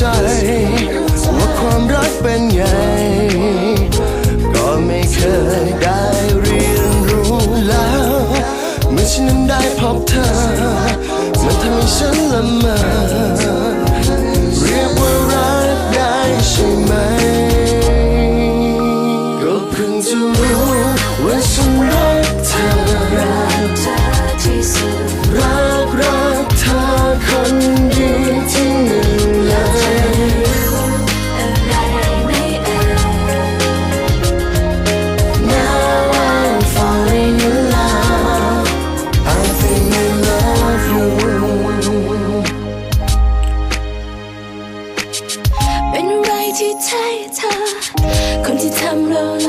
จ ว่าความรักเป็นไง ก็ไม่เคยได้เรียนรู้แล้ว เมื่อฉันนได้พบเธอ มันทำให้ฉันละเมอเรียกว่ารักได้ใช่ไหม ก็เพิ่งจะรู้ petit tremblon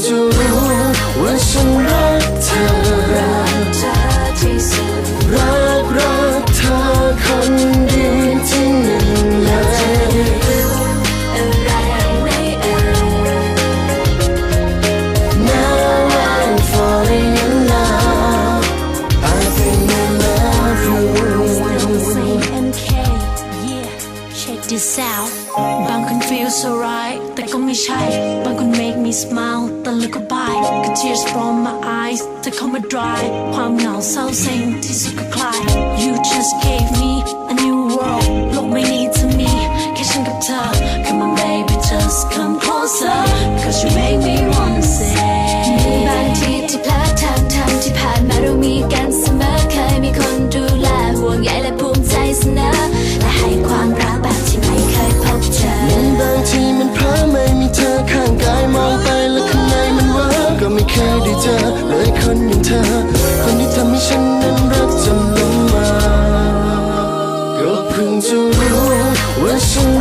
就问什么 the south บางคน feel so right แต่ก็ไม่ใช่ บางคน make me smile แต่ look by ก็ tears from my eyes they come a dry. ความเหงาเศร้าเซ็งที่สุดก็คลาย you just gave me a new world. โลกไม่นี soon.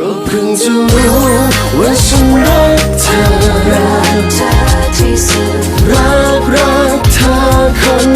ก็เพิ่งจะรู้ว่าฉันรักเธอรักเธอที่สุดรักรักเธอคน